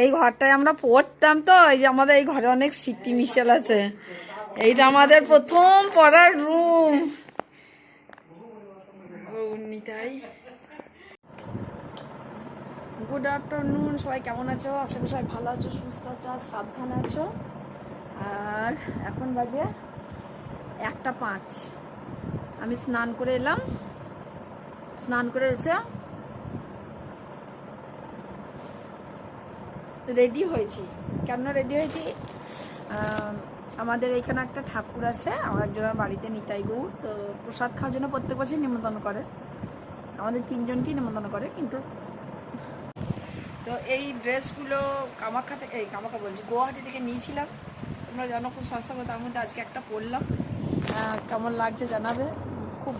এই ঘরটায় আমরা পড়তাম তো, এই যে আমাদের এই ঘরে অনেক স্মৃতি মিশেল আছে। এইটা আমাদের প্রথম পড়ার রুম গুড আফটারনুন সবাই কেমন আছো? আশা সবাই ভালো আছো, সুস্থ আছো, আর সাবধানে আছো। আর এখন বাজে একটা পাঁচ। আমি স্নান করে এলাম। স্নান করে এসে রেডি হয়েছি। কেন রেডি হয়েছি আমাদের এখানে একটা ঠাকুর আছে, আমার একজনের বাড়িতে নিতাই গৌর, তো প্রসাদ খাওয়ার জন্য প্রত্যেক বছর নিমন্ত্রণ করে। আমাদের তিনজনকেই নিমন্ত্রণ করে, কিন্তু তো এই ড্রেসগুলো কামাখ্যা থেকে, এই কামাখ্যা বলছি, গুয়াহাটি থেকে নিয়েছিলাম। তোমরা জানো খুব সস্তা তার মধ্যে আজকে একটা পরলাম। কেমন লাগছে জানাবে? খুব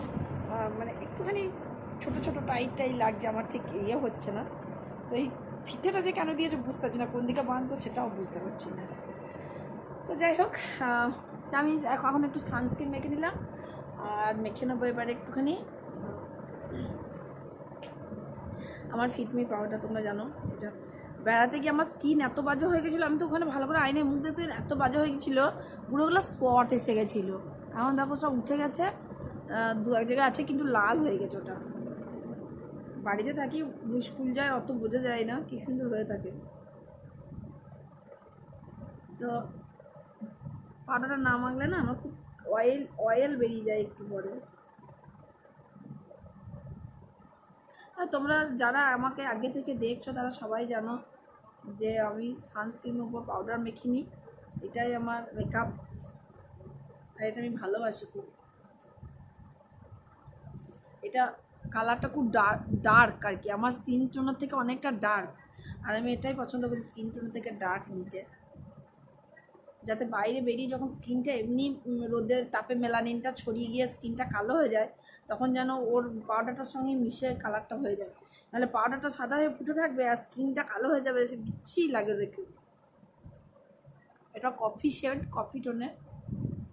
মানে একটুখানি ছোট ছোট টাইট টাইট লাগছে, আমার ঠিক ইয়ে হচ্ছে না। তো এই ফিতেটা যে কেন দিয়েছে বুঝতে পারছি না, কোন দিকে বাঁধবো সেটাও বুঝতে পারছি না। তো যাই হোক আমি এখন একটু সানস্ক্রিন মেখে নিলাম, আর মেখে নেব এবারে একটুখানি। আমার ফিটমি পাউডার তোমরা জানো, এটা বেড়াতে গিয়ে আমার স্কিন এত বাজে হয়ে গেছিল, আমি তো ওখানে ভালো করে আয়নায় মুখ দেখতে এত বাজে হয়ে গেছিল, পুরোগুলো স্পট এসে গেছিল। এখন দেখো সব উঠে গেছে দু এক জায়গায় আছে কিন্তু লাল হয়ে গেছে ওটা। বাড়িতে থাকি স্কুল যায়, অত বোঝা যায় না, কি সুন্দর হয়ে থাকে। তো পাউডারটা না মাখলে না আমার খুব অয়েল অয়েল বেরিয়ে যায় একটু পরে। আর তোমরা যারা আমাকে আগে থেকে দেখছ, তারা সবাই জানো যে আমি সানস্ক্রিনের উপর পাউডার মেখে নিই এটাই আমার মেকআপ আর এটা আমি ভালোবাসি খুব। এটা কালারটা খুব ডার্ক আর কি আমার স্কিন টোনের থেকে অনেকটা ডার্ক আর আমি এটাই পছন্দ করি স্কিন টোনের থেকে ডার্ক নিতে। যাতে বাইরে বেরিয়ে যখন স্কিনটা এমনি রোদের তাপে মেলানিনটা ছড়িয়ে গিয়ে স্কিনটা কালো হয়ে যায়, তখন যেন ওর পাউডারটার সঙ্গে মিশে কালারটা হয়ে যায়। নাহলে পাউডারটা সাদা হয়ে ফুটে থাকবে আর স্কিনটা কালো হয়ে যাবে, সে বিচ্ছি লাগে দেখে এটা কফি শেড কফি টোনের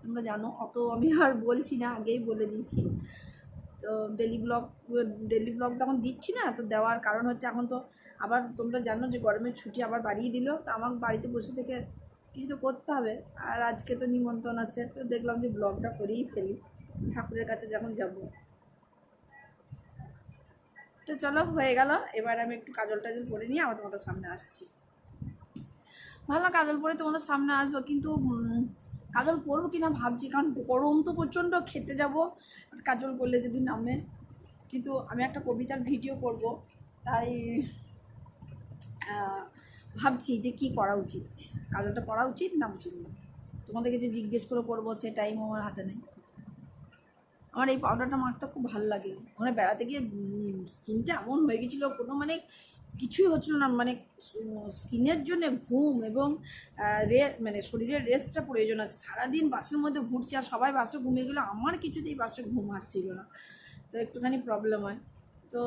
তোমরা জানো, অত আমি আর বলছি না, আগেই বলে দিয়েছি। তো ডেলি ব্লগ ডেলি ব্লগ তখন দিচ্ছি না, তো দেওয়ার কারণ হচ্ছে এখন তো আবার তোমরা জানো যে গরমের ছুটি আবার বাড়িয়ে দিল, তো আমার বাড়িতে বসে থেকে কিছু তো করতে হবে। আর আজকে তো নিমন্ত্রণ আছে, তো দেখলাম যে ব্লগটা করেই ফেলি, ঠাকুরের কাছে যখন যাব। তো চলো, হয়ে গেল। এবার আমি একটু কাজল টাজল পরে নিয়ে আমার তোমাদের সামনে আসছি। ভালো কাজল পরে তোমাদের সামনে আসব, কিন্তু কাজল পরবো কিনা ভাবছি, কারণ গরম তো প্রচণ্ড, খেতে যাব। কাজল করলে যদি নামে। কিন্তু আমি একটা কবিতার ভিডিও করব, তাই ভাবছি যে কি করা উচিত? কাজলটা পড়া উচিত না উচিত না? তোমাদেরকে যে জিজ্ঞেস করে করব সে টাইম আমার হাতে নেই। আমার এই পাউডারটা মাখতে খুব ভালো লাগে। ওখানে বেড়াতে গিয়ে স্কিনটা এমন হয়ে গেছিল কোনো মানে কিছুই হচ্ছিল না মানে স্কিনের জন্য ঘুম এবং রে মানে শরীরের রেস্টটা প্রয়োজন আছে। সারাদিন বাসের মধ্যে ঘুরছে আর সবাই বাসে ঘুমিয়ে গেলো আমার কিছুতেই বাসে ঘুম আসছিল না। তো একটুখানি প্রবলেম হয়। তো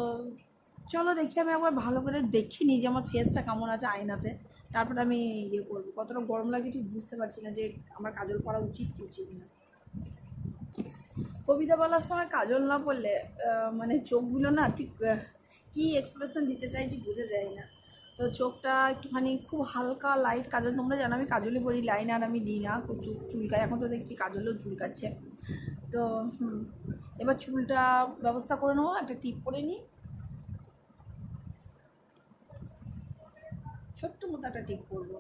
চলো দেখি, আমি একবার ভালো করে দেখে নিই যে আমার ফেসটা কেমন আছে আয়নাতে। তারপরে আমি ইয়ে করব। কতটা গরম লাগে ঠিক বুঝতে পারছি না যে আমার কাজল পরা উচিত কি উচিত না। কবিতা বলার সময় কাজল না পড়লে মানে চোখগুলো না ঠিক কী এক্সপ্রেশন দিতে চাইছি বুঝে যায় না। তো চোখটা একটুখানি খুব হালকা লাইট কাজল, তোমরা জানো আমি কাজলই পরি লাইন আর আমি দিই না চুল, চুলকায়। এখন তো দেখছি কাজলও চুলকাচ্ছে। তো এবার চুলটা ব্যবস্থা করে নেব, একটা টিপ করে নিই। ছোট্ট মতো একটা টিপ করব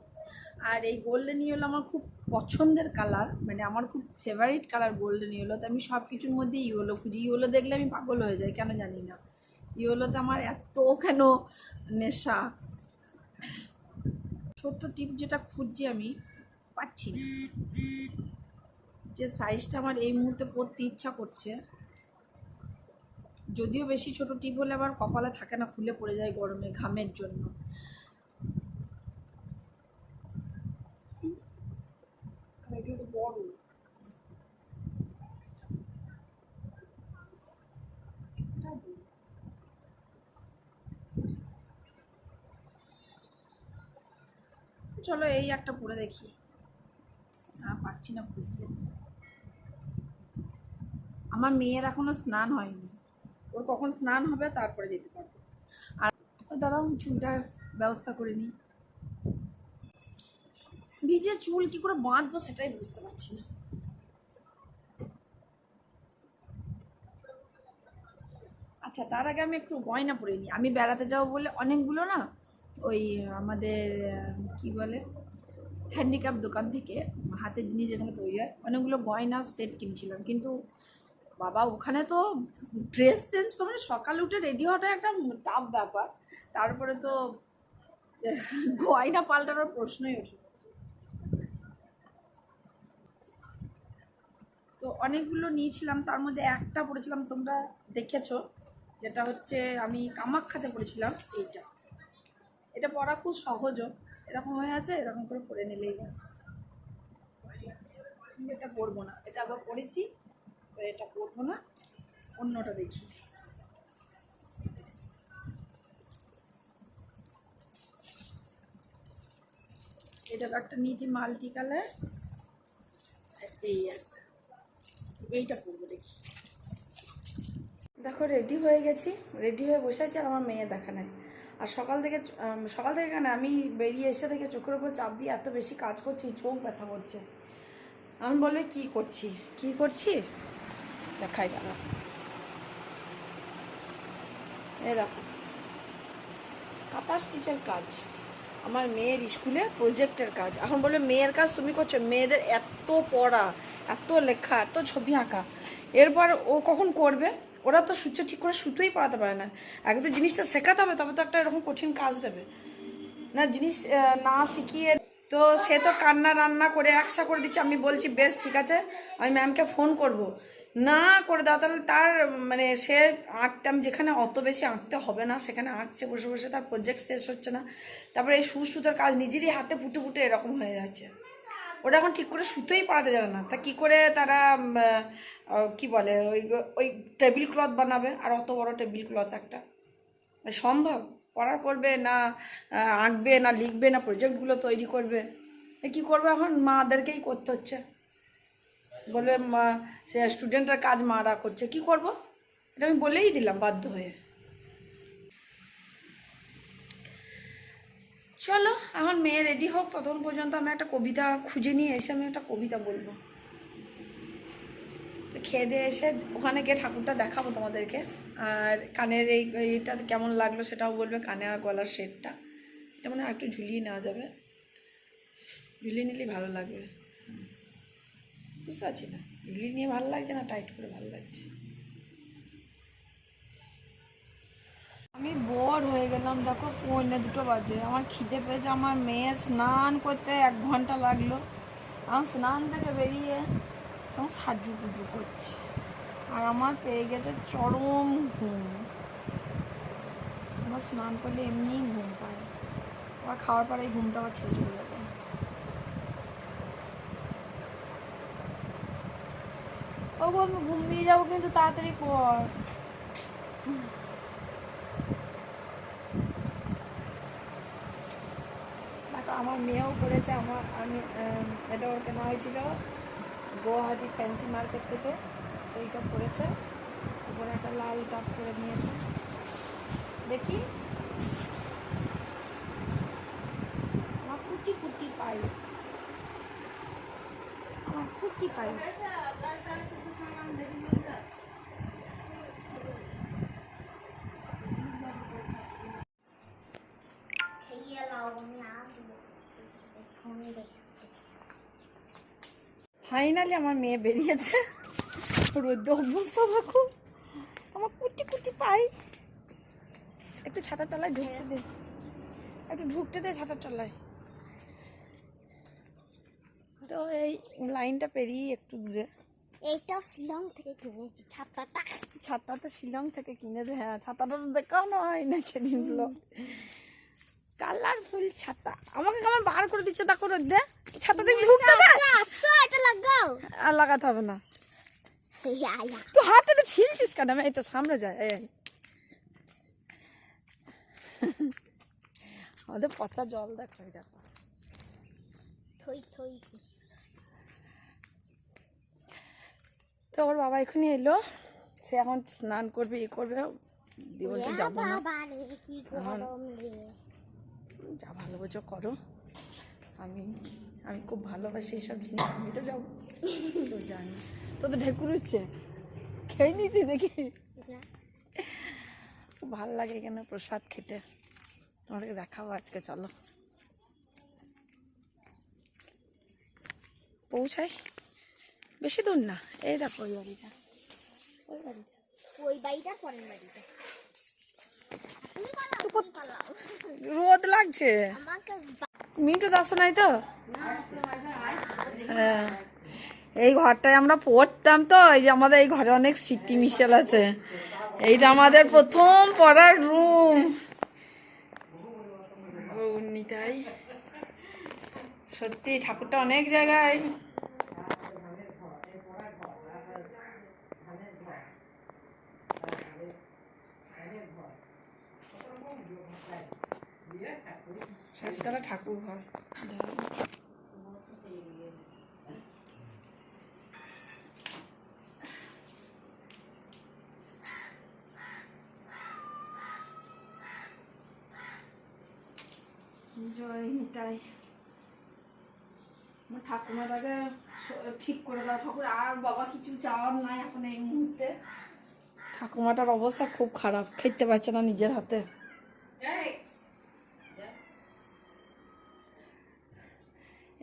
আর এই গোল্ডেন ইয়েলো আমার খুব পছন্দের কালার মানে আমার খুব ফেভারিট কালার গোল্ডেন ইয়েলো তো আমি সব কিছুর মধ্যে ইয়েলো খুঁজি। ইয়েলো দেখলে আমি পাগল হয়ে যাই, কেন জানি না। ইয়েলোতে আমার এত কেন নেশা? ছোট্ট টিপ যেটা খুঁজছি আমি, পাচ্ছি না। যে সাইজটা আমার এই মুহূর্তে পরতে ইচ্ছা করছে, যদিও বেশি ছোট টিপ হলে আবার কপালে থাকে না, খুলে পড়ে যায় গরমে, ঘামের জন্য আর এগুলো তো বড় এটা বড়। চলো এই একটা পরে দেখি। না পাচ্ছি না বুঝতে আমার মেয়ের এখনও স্নান হয়নি। ওর কখন স্নান হবে তারপরে যেতে পারব। আর দাঁড়াও, চুলটার ব্যবস্থা করে নিই। ভিজে চুল কি করে বাঁধবো সেটাই বুঝতে পারছি না। আচ্ছা তার আগে আমি একটু গয়না পরে নিই। আমি বেড়াতে যাব বলে অনেকগুলো না ওই আমাদের কি বলে হ্যান্ডিক্যাপ দোকান থেকে হাতের জিনিস যেখানে তৈরি হয়, অনেকগুলো গয়নার সেট কিনেছিলাম। কিন্তু বাবা, ওখানে তো ড্রেস চেঞ্জ করে মানে সকালে উঠে রেডি হওয়াটা একটা টাফ ব্যাপার। তারপরে তো গয়না পাল্টানোর প্রশ্নই ওঠে তো অনেকগুলো নিয়েছিলাম, তার মধ্যে একটা পড়েছিলাম, তোমরা দেখেছ, যেটা হচ্ছে আমি কামাখ্যাতে পড়েছিলাম, এইটা। এটা পড়া খুব সহজও। এরকম হয়ে আছে, এরকম করে পড়ে নিলেই ব্যাস। এটা পড়ব না, এটা আবার পড়েছি, তো এটা পড়ব না, অন্যটা দেখি। এটা একটা নিয়েছি মাল্টি কালার এই একটা। এইটা পরবো দেখি। দেখো, রেডি হয়ে গেছি, রেডি হয়ে বসে আছি আমার মেয়ে দেখা নেই। আর সকাল থেকে সকাল থেকে কেন আমি বেরিয়ে এসে থেকে চোখের উপর চাপ দিয়ে এত বেশি কাজ করছি, চোখ ব্যথা করছে। আমি বলবে, কি করছি? কি করছি? দেখাই দাঁড়া এ দেখো। কাতার স্টিচের কাজ। আমার মেয়ের স্কুলে প্রজেক্টের কাজ। এখন বলে মেয়ের কাজ তুমি করছ? মেয়েদের এত পড়া, এত লেখা, এত ছবি আঁকা। এরপর ও কখন করবে? ওরা তো সূর্য ঠিক করে সুতোই পড়াতে পারে না। আগে তো জিনিসটা শেখাতে হবে, তবে তো একটা এরকম কঠিন কাজ দেবে। না, জিনিস না শিখিয়ে তো সে তো কান্না রান্না করে একসা করে দিচ্ছে। আমি বলছি, বেশ, ঠিক আছে, আমি ম্যামকে ফোন করব। না করে দাও তাহলে তার মানে সে আঁকতে, আমি যেখানে অত বেশি আঁকতে হবে না, সেখানে আঁকছে, বসে বসে, তার প্রজেক্ট শেষ হচ্ছে না। তারপরে এই সুচ সুতোর কাজ নিজেরই হাতে ফুটে ফুটে এরকম হয়ে যাচ্ছে। ওটা এখন ঠিক করে সুতোই পাড়াতে জানে না। তা কি করে তারা কি বলে, ওই ওই টেবিল ক্লথ বানাবে? আর অত বড় টেবিল ক্লথ একটা। সম্ভব? পড়া করবে না আঁকবে না, লিখবে না প্রজেক্টগুলো তৈরি করবে। কী করবে এখন? মাদেরকেই করতে হচ্ছে। বলবে মা, সে স্টুডেন্টরা কাজ মারা করছে। কি করব? এটা আমি বলেই দিলাম বাধ্য হয়ে। চলো, এখন মেয়ে রেডি হোক, ততক্ষণ পর্যন্ত আমি একটা কবিতা খুঁজে নিয়ে এসে আমি একটা কবিতা বলব। খেয়ে দিয়ে এসে ওখানে গিয়ে ঠাকুরটা দেখাবো তোমাদেরকে। আর কানের এই, এইটা কেমন লাগল সেটাও বলবে, কানে আর গলার সেটটা এটা মানে একটু ঝুলিয়ে নেওয়া যাবে। ঝুলিয়ে নিলেই ভালো লাগবে। বুঝতে পারছি না। ঝুলিয়ে নিয়ে ভালো লাগছে না? টাইট করে ভালো লাগছে। আমি বোর হয়ে গেলাম, দেখো পৌনে দুটো বাজে। আমার খিদে পেয়েছে, আমার মেয়ে স্নান করতে এক ঘণ্টা লাগল। আমার স্নান থেকে বেরিয়ে তখন সাজু পুজু করছে। আর আমার পেয়ে গেছে চরম ঘুম। আমার স্নান করলে এমনিই ঘুম পায়। আবার খাওয়ার পরে ঘুমটা আবার ছেড়ে চলে যাবে। ও আমি ঘুমিয়ে যাব কিন্তু তাড়াতাড়ি কর। আমার মেয়েও করেছে, আমার, আমি এটা ওর কেনা হয়েছিল গুয়াহাটি ফ্যান্সি মার্কেট থেকে, সেইটা পরেছে উপরে একটা লাল টপ করে নিয়েছে। দেখি। আমার কুটি কুটি পাই আমার কুটি পাই খেয়ে নাও আমি আসব ফোন দেখতে ফাইনালি আমার মেয়ে বেরিয়েছে। রোদ্দ অবস্থা দেখো আমার কুটি কুটি পাই। একটু ছাতার তলায় ঢুকতে দে। একটু ঢুকতে দে ছাতার তলায়। তো এই লাইনটা পেরিয়ে একটু দূরে। এইটা শিলং থেকে কিনেছি ছাতাটা। ছাতাটা শিলং থেকে কিনেছে হ্যাঁ ছাতাটা তো দেখানো হয় না সেদিনগুলো কালারফুল ছাতা। আমাকে কেমন বার করে দিচ্ছে তা করে রোদ্দে ছাতা দিয়ে ঢুকতে দে। আসো এটা লাগাও। আর লাগাতে হবে না। তো হাতে তো ছিলছিস কেন? আমি এই তো সামনে যায় এই। আমাদের পচা জল দেখো দেখো। তো ওর বাবা এখনই এলো। সে এখন স্নান করবে ই করবে। দিয়ে বলছে যাব না। যা ভালো বোঝো করো। আমি আমি খুব ভালোবাসি এইসব জিনিস। আমি তো যাব তো জানি। তো তো ঢেকুর উঠছে খেয়ে নিয়েছি দেখি। খুব ভালো লাগে এখানে প্রসাদ খেতে। তোমাদেরকে দেখাবো আজকে চলো। পৌঁছাই? বেশি দূর না। এই দেখো ওই বাড়িটা। ওই বাড়িটা। ওই বাড়িটা পরের বাড়িটা। রোদ লাগছে? মিন্টু দাস নাই তো? হ্যাঁ। এই ঘরটায় আমরা পড়তাম তো, এই যে আমাদের এই ঘরে অনেক স্মৃতি মিশেল আছে। এইটা আমাদের প্রথম পড়ার রুম। সত্যি, ঠাকুরটা অনেক জায়গায়। শেষকালে ঠাকুর ঘর জয় নিতাই ঠাকুমাটাকে ঠিক করে দাও ঠাকুর আর বাবা কিছু চাওয়ার নাই এখন এই মুহূর্তে। ঠাকুমাটার অবস্থা খুব খারাপ খেতে পারছে না নিজের হাতে।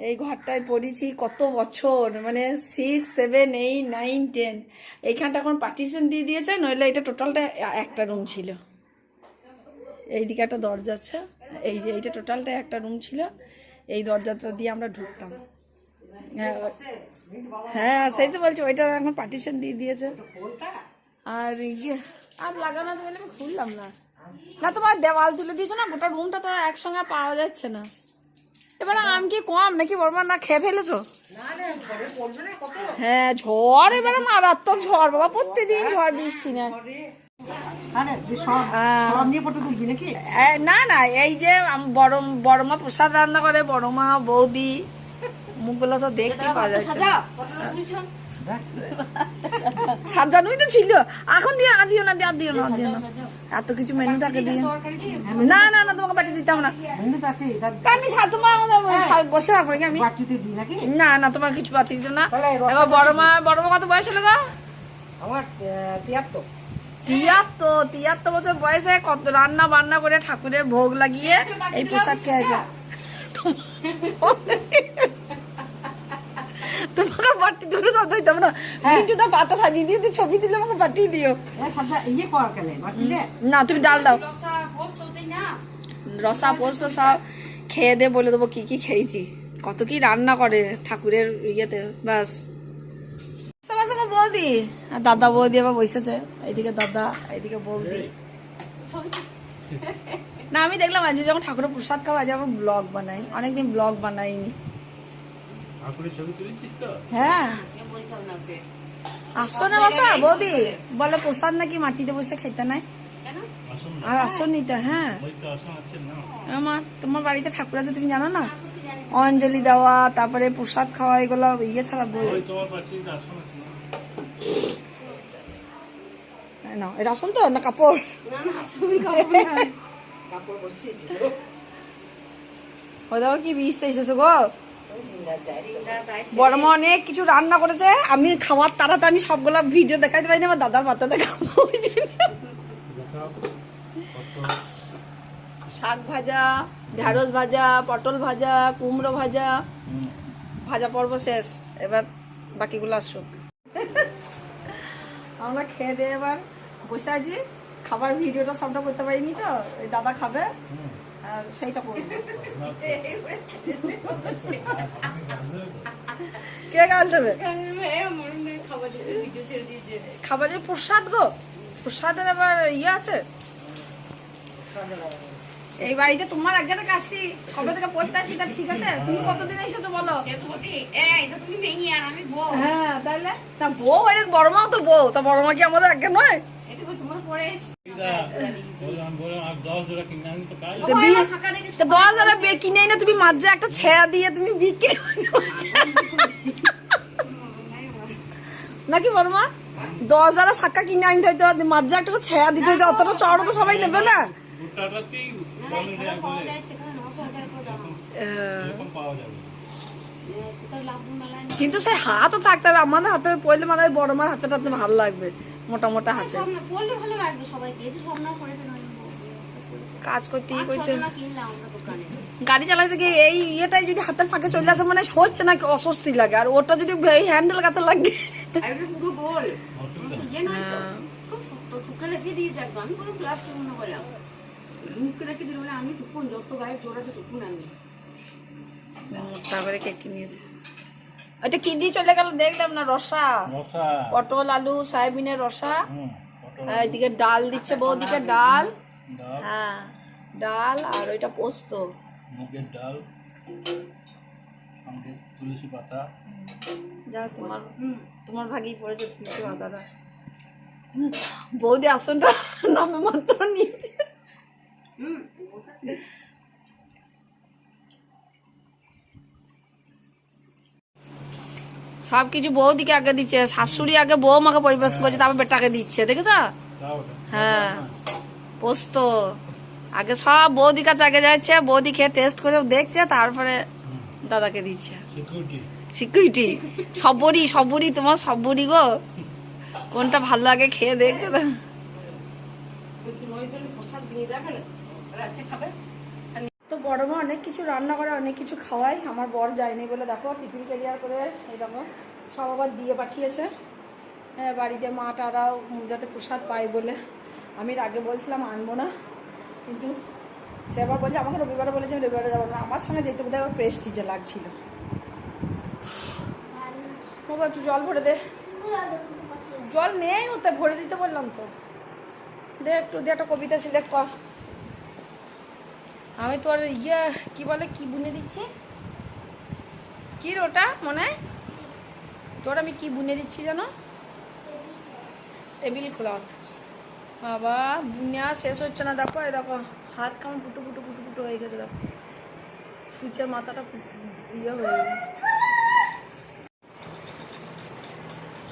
এই ঘরটায় পড়েছি কত বছর? মানে six seven eight nine ten এইখানটা এখন পার্টিশন দিয়ে দিয়েছে, নইলে এটা টোটালটা একটা রুম ছিল। এইদিকে একটা দরজা আছে, এই যে এইটা টোটালটা একটা রুম ছিল। এই দরজাটা দিয়ে আমরা ঢুকতাম। হ্যাঁ হ্যাঁ সেই তো বলছি, ওইটা এখন পার্টিশন দিয়ে দিয়েছে। আর ইয়ে আর লাগানো তো আমি খুললাম না। না, তোমার দেওয়াল তুলে দিয়েছ না? গোটা রুমটা তো একসঙ্গে পাওয়া যাচ্ছে না। এবারে আম কি কম নাকি বর্মা না খেয়ে ফেলেছো? হ্যাঁ ঝড় এবারে মারাত্মক ঝড় বাবা প্রত্যেকদিন ঝড় বৃষ্টি না। তুলবি নাকি? না না এই যে আম- বড় বড় মা প্রসাদ রান্না করে বড়মা বৌদি মুখগুলো সব দেখতে পাওয়া যাচ্ছে। সাজানোই তো ছিল। এখন দিয়ে আর দিও না দিয়ে আর দিও না দিও না। এত কিছু মেনু থাকে দিয়ে। না না না তোমাকে পাঠিয়ে দিতাম না। আমি তোমার বসে রাখব নাকি আমি না না তোমাকে কিছু না। এবার বড় মা বড় মা কত বয়স হলো গা? আমার তিয়াত্তর। তিয়াত্তর তিয়াত্তর বছর বয়সে কত রান্না বান্না করে ঠাকুরের ভোগ লাগিয়ে এই প্রসাদ খেয়েছে। দিতাম না মিন্টু তো পাতা সাজিয়ে দিয়ে তুই ছবি দিলে আমাকে পাঠিয়ে দিও। সাদা ইয়ে কর কেলে না তুমি ডাল দাও। রসা পোস্ত সব খেয়ে দে বলে দেবো কি কি খেয়েছি। কত কি রান্না করে ঠাকুরের ইয়েতে ব্যাস। সবার সঙ্গে বৌদি। আর দাদা বৌদি আবার বসেছে এইদিকে দাদা এইদিকে বৌদি। না আমি দেখলাম আজ যখন ঠাকুরের প্রসাদ খাওয়া আজ আবার ব্লগ বানাই। অনেকদিন ব্লগ বানাইনি ঠাকুরের ছবি তুলেছিস তো হ্যাঁ। আসছো না বৌদি। বলে। প্রসাদ নাকি মাটিতে বসে খেতে নাই? আর আসো নিতে হ্যাঁ। ওই তো আসন আছে না। আমার তোমার বাড়িতে ঠাকুর আছে তুমি জানো না? অঞ্জলি দেওয়া তারপরে প্রসাদ খাওয়া এগুলো ইয়ে ছাড়া বই। ওই তো আসন না। না এটা আসুন তো না কাপড়? ও দেখো কি বীজতে এসেছ গো। বড় মা অনেক কিছু রান্না করেছে। আমি খাওয়ার তাড়াতে আমি সবগুলো ভিডিও দেখাইতে পারি না আমার দাদার। দেখাও কত শাক ভাজা ঢ্যাঁড়স ভাজা, পটল ভাজা, কুমড়ো ভাজা ভাজা পর্ব শেষ। এবার বাকিগুলো আসুক। আমরা খেয়ে দিয়ে এবার বসে আছি। খাবার ভিডিওটা সবটা করতে পারিনি তো দাদা খাবে। সেইটা করব কে গাল দেবে? খাবারের প্রসাদ গো। প্রসাদের আবার ইয়ে আছে? এই বাড়িতে তোমার আগে থেকে আসি কবে থেকে পড়তে আসি তা ঠিক আছে? তুমি কতদিন এসেছ বলো? তুমি হ্যাঁ তাহলে? তা বউ বড় মাও তো বউ। তা বড় মা কি আমাদের আগে নয়? দশ হাজার কিনে এনে তুমি মাঝে একটা ছেঁড়া দিয়ে তুমি বিক্রি নাকি বড় মা দশ হাজার শাখা কিনে আনতে হইতো মাঝে একটা ছেঁড়া দিতে হইতো অতটা চড় তো সবাই নেবে না? না কিন্তু সেই হাতও থাকতে হবে আমাদের হাতে পড়লে মানে বড় মার হাতে টাতে ভালো লাগবে। মোটা মোটা হাতে নয় কাজ করতে করতে। না কিনলাম আমরা দোকানে। গাড়ি চালাতে গিয়ে এই ইয়েটাই যদি হাতের ফাঁকে চলে আসে মানে সরছে নাকি অস্বস্তি লাগে। আর ওটা যদি এই হ্যান্ডেল কাছে লাগে। তারপরে কেটে নিয়েছে ওটা কি দিয়ে চলে গেল? দেখলাম না রসা। পটল আলু সয়াবিনের রসা। এদিকে ডাল দিচ্ছে বৌদিকে ডাল। ডাল। হ্যাঁ ডাল আর ওইটা পোস্ত। মুগের ডাল তুলসী পাতা। যা তোমার তোমার ভাগেই পড়েছে তুলসী পাতাটা। বৌদি আসনটা নামে মাত্র নিয়েছে। হুম সব কিছু বৌদিকে আগে দিচ্ছে শাশুড়ি আগে বউ বৌমাকে পরিবেশ করছে তারপর বেটাকে দিচ্ছে দেখেছ? হ্যাঁ। পোস্ত। আগে সব বৌদি কাছে আগে যাচ্ছে বৌদি খেয়ে টেস্ট করে দেখছে তারপরে দাদাকে দিচ্ছে। সিকিউরিটি সবরই সবরই তোমার সবরই গো। কোনটা ভালো লাগে খেয়ে দেখতে অনেক কিছু রান্না করে, অনেক কিছু খাওয়াই। আমার বর যায়নি বলে দেখো টিফিন ক্যারিয়ার করে এই দেখো, সব আবার দিয়ে পাঠিয়েছে। হ্যাঁ বাড়িতে মা টারাও যাতে প্রসাদ পায় বলে। আমি আগে বলছিলাম, আনব না। কিন্তু সে আবার বলছে, আমাকে রবিবারে বলেছে, আমি রবিবারে যাব না। আমার সঙ্গে যেতে বোধহয় আবার প্রেস্টিজে লাগছিল। বাবা একটু জল ভরে দে। জল নেই ওতে, ভরে দিতে বললাম তো। দে একটু, দে একটা কবিতা সিলেক্ট কর। আমি তোর ইয়ে কি বলে, কি বুনে দিচ্ছি? কি রে ওটা, মনে? হয় তোর আমি কি বুনে দিচ্ছি জানো? Tablecloth. বাবা বুনিয়া শেষ হচ্ছে না, দেখো, এই দেখো, হাত কেমন ফুটো ফুটো ফুটো ফুটো হয়ে গেছে, দেখো। সুচের মাথাটা ইয়ে হয়ে গেছে।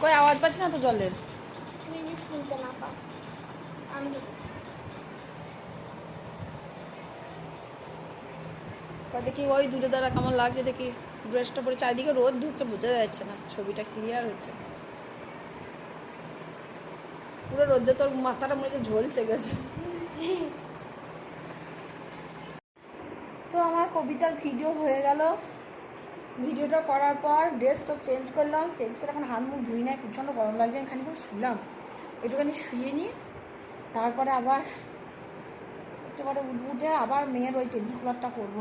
কই, আওয়াজ পাচ্ছি না তো জলের? শুনতে না পাও। আমি কই দেখি ওই দূরে দ্বারা কেমন লাগছে, দেখি ড্রেসটা পরে চারিদিকে রোদ ঢুকছে, বোঝা যাচ্ছে না, ছবিটা ক্লিয়ার হচ্ছে। পুরো রোদে তোর মাথাটা মনে হচ্ছে ঝলছে গেছে। তো আমার কবিতার ভিডিও হয়ে গেল। ভিডিওটা করার পর ড্রেস তো চেঞ্জ করলাম চেঞ্জ করে এখন হাত মুখ ধুই না প্রচণ্ড গরম লাগছে, আমি খানিক্ষণ শুলাম, একটুখানি শুয়ে নিই তারপরে আবার একেবারে উঠে আবার মেয়ের ওই টেবিল ক্লথটা করব।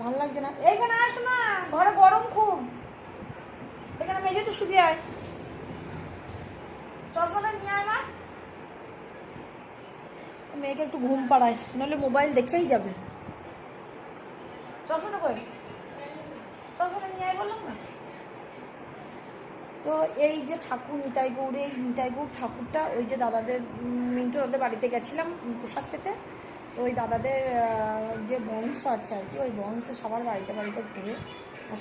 ভালো লাগছে না। এইখানে আস না ঘরে গরম খুব। এখানে মেঝে তো শুধু আয়। চশমাটা নিয়ে আয় মা। মেয়েকে একটু ঘুম পাড়ায়, নাহলে মোবাইল দেখেই যাবে। চশমাটা কই? চশমাটা নিয়ে আয় বললাম না। তো এই যে ঠাকুর নিতাই গৌর, এই নিতাই গৌর ঠাকুরটা, ওই যে দাদাদের মিন্টু দাদাদের বাড়িতে গেছিলাম পোশাক পেতে। তো ওই দাদাদের যে বংশ আছে আর কি, ওই বংশে সবার বাড়িতে বাড়িতে ঘুরে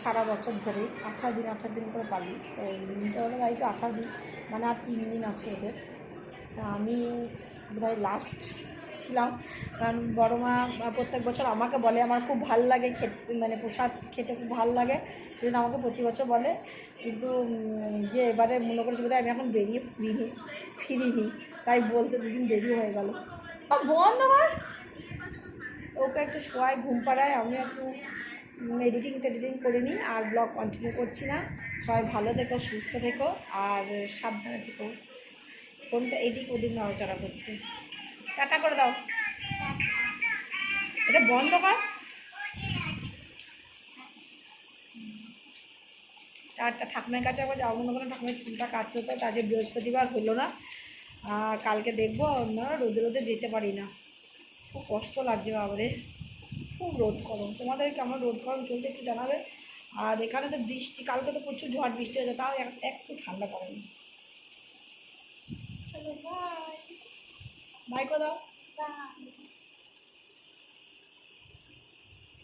সারা বছর ধরে, আঠারো দিন আঠারো দিন করে পালি। তো এই মিন্টু দাদাদের বাড়িতে আঠারো দিন মানে আর তিন দিন আছে ওদের তা আমি, বোধহয় লাস্ট ছিলাম কারণ বড় মা প্রত্যেক বছর আমাকে বলে, আমার খুব ভালো লাগে খেতে মানে প্রসাদ খেতে খুব ভালো লাগে, সেজন্য আমাকে প্রতি বছর বলে। কিন্তু যে এবারে মনে করেছি বোধহয় আমি এখন বেরিয়ে ফিরিনি ফিরিনি, তাই বলতে দুদিন দেরি হয়ে গেল। বন্ধ কর ওকে একটু শোয়াই, ঘুম পাড়ায় আমি একটু এডিটিং টেডিটিং করে নিই, আর ব্লগ কন্টিনিউ করছি না। সবাই ভালো থেকো, সুস্থ থেকো, আর সাবধানে থেকো। ফোনটা এদিক ওদিক নড়াচড়া করছে। টাটা করে দাও। এটা বন্ধ কর। টাটা, ঠাকুমার কাছে আবার যাব না করে ঠাকুমার চুলটা কাটতে হতো, তার যে বৃহস্পতিবার হলো না। আর কালকে দেখব, না, রোদে রোদে যেতে পারি না। খুব কষ্ট লাগছে বাবারে। খুব রোদ গরম। তোমাদের কেমন রোদ গরম চলছে একটু জানাবে। আর এখানে তো বৃষ্টি, কালকে তো প্রচুর ঝড় বৃষ্টি হয়েছে, তাও এক- একটু ঠান্ডা পড়েনি। চলো বাই বাই করে দাও বাই